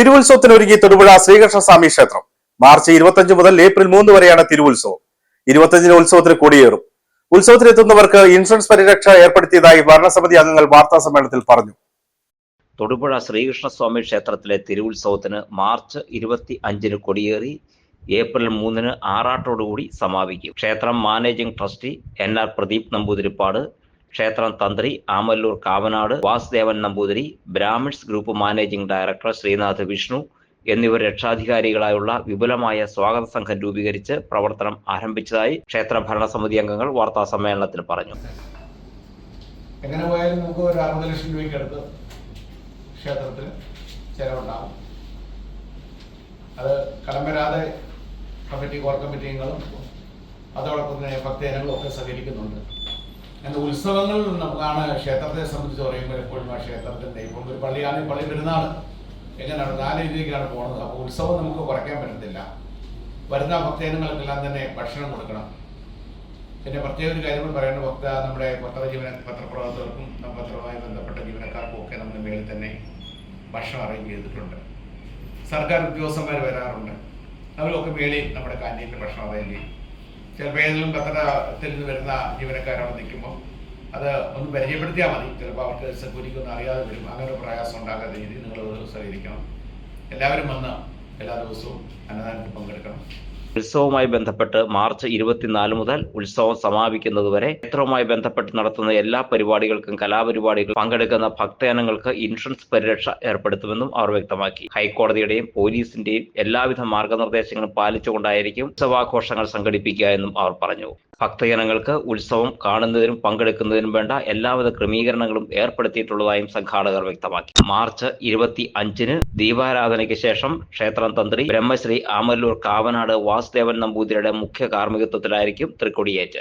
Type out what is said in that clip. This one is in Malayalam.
തിരുവുത്സവത്തിനൊരുങ്ങി തൊടുപുഴ ശ്രീകൃഷ്ണസ്വാമി ക്ഷേത്രം. മാർച്ച് ഇരുപത്തഞ്ച് മുതൽ ഏപ്രിൽ മൂന്ന് വരെയാണ് തിരുവുത്സവം. ഇരുപത്തഞ്ചിന് ഉത്സവത്തിന് കൊടിയേറും. ഉത്സവത്തിനെത്തുന്നവർക്ക് ഇൻഷുറൻസ് പരിരക്ഷ ഏർപ്പെടുത്തിയതായി ഭരണസമിതി അംഗങ്ങൾ വാർത്താ സമ്മേളനത്തിൽ പറഞ്ഞു. തൊടുപുഴ ശ്രീകൃഷ്ണസ്വാമി ക്ഷേത്രത്തിലെ തിരുവുത്സവത്തിന് മാർച്ച് ഇരുപത്തി അഞ്ചിന് കൊടിയേറി ഏപ്രിൽ മൂന്നിന് ആറാട്ടോടുകൂടി സമാപിക്കും. ക്ഷേത്രം managing trustee N R Pradeep Namboothiripad ക്ഷേത്രം തന്ത്രി Amalloor Kavanad Vasudevan Namboothiri Brahmins group managing director Sreenath Vishnu എന്നിവർ രക്ഷാധികാരികളായുള്ള വിപുലമായ സ്വാഗത സംഘം രൂപീകരിച്ച് പ്രവർത്തനം ആരംഭിച്ചതായി ക്ഷേത്ര ഭരണസമിതി അംഗങ്ങൾ വാർത്താ സമ്മേളനത്തിൽ പറഞ്ഞു. എങ്ങനെ പോയാലും നമുക്ക് ഒരു അറുപത് ലക്ഷം രൂപയ്ക്ക് അടുത്ത് ക്ഷേത്രത്തിൽ ചെലവുണ്ടാവും. അത് കടം വരാതെ കമ്മിറ്റി കോർ കമ്മിറ്റിയങ്ങളും അതോടൊപ്പം തന്നെ ഭക്തജനങ്ങളും ഒക്കെ സഹകരിക്കുന്നുണ്ട്. എന്നാൽ ഉത്സവങ്ങൾ നമുക്കാണ് ക്ഷേത്രത്തെ സംബന്ധിച്ച് പറയുമ്പോൾ എപ്പോഴും ആ ക്ഷേത്രത്തിന്റെ ഇപ്പം ഒരു പള്ളിയാണ് പള്ളി പെരുന്നാൾ എങ്ങനെയാണ്? നാല് രീതിക്കാണ് പോകുന്നത്. അപ്പോൾ ഉത്സവം നമുക്ക് കുറയ്ക്കാൻ പറ്റത്തില്ല. വരുന്ന ഭക്തജനങ്ങൾക്കെല്ലാം തന്നെ ഭക്ഷണം കൊടുക്കണം. പിന്നെ പ്രത്യേക ഒരു കാര്യം കൂടി പറയുന്നത് ഭക്ത നമ്മുടെ പത്ര ജീവന പത്രപ്രവർത്തകർക്കും പത്രവുമായി ബന്ധപ്പെട്ട ജീവനക്കാർക്കും ഒക്കെ നമ്മൾ മേളിൽ തന്നെ ഭക്ഷണം അറേഞ്ച് ചെയ്തിട്ടുണ്ട്. സർക്കാർ ഉദ്യോഗസ്ഥന്മാർ വരാറുണ്ട്. അവരൊക്കെ മേളിൽ നമ്മുടെ കാന്റീനിൽ ഭക്ഷണം അറേഞ്ച് ചെയ്യും. ചിലപ്പോൾ ഏതെങ്കിലും പത്രത്തിൽ നിന്ന് വരുന്ന ജീവനക്കാരാണ് നിൽക്കുമ്പോൾ അത് ഒന്ന് പരിചയപ്പെടുത്തിയാൽ മതി. ചിലപ്പോൾ അവർക്ക് സെക്യൂരിറ്റി ഒന്നും അറിയാതെ വരും. അങ്ങനെ ഒരു പ്രയാസം ഉണ്ടാകാത്ത രീതിയിൽ നിങ്ങൾ സഹകരിക്കണം എല്ലാവരും വന്ന് എല്ലാ ദിവസവും അന്നദാനത്തിൽ പങ്കെടുക്കണം. ഉത്സവവുമായി ബന്ധപ്പെട്ട് മാർച്ച് ഇരുപത്തിനാല് മുതൽ ഉത്സവം സമാപിക്കുന്നതുവരെ ക്ഷേത്രവുമായി ബന്ധപ്പെട്ട് നടത്തുന്ന എല്ലാ പരിപാടികൾക്കും കലാപരിപാടികൾ പങ്കെടുക്കുന്ന ഭക്തജനങ്ങൾക്ക് ഇൻഷുറൻസ് പരിരക്ഷ ഏർപ്പെടുത്തുമെന്നും അവർ വ്യക്തമാക്കി. ഹൈക്കോടതിയുടെയും പോലീസിന്റെയും എല്ലാവിധ മാർഗനിർദ്ദേശങ്ങളും പാലിച്ചുകൊണ്ടായിരിക്കും ഉത്സവാഘോഷങ്ങൾ സംഘടിപ്പിക്കുക എന്നും അവർ പറഞ്ഞു. ഭക്തജനങ്ങൾക്ക് ഉത്സവം കാണുന്നതിനും പങ്കെടുക്കുന്നതിനും വേണ്ട എല്ലാവിധ ക്രമീകരണങ്ങളും ഏർപ്പെടുത്തിയിട്ടുള്ളതായും സംഘാടകർ വ്യക്തമാക്കി. മാർച്ച് ഇരുപത്തി അഞ്ചിന് ദീപാരാധനയ്ക്ക് ശേഷം ക്ഷേത്രം തന്ത്രി ബ്രഹ്മശ്രീ ആമല്ലൂർ കാവനാട് വാസുദേവൻ നമ്പൂതിരിയുടെ മുഖ്യ കാർമ്മികത്വത്തിലായിരിക്കും തൃക്കൊടിയേറ്റ്.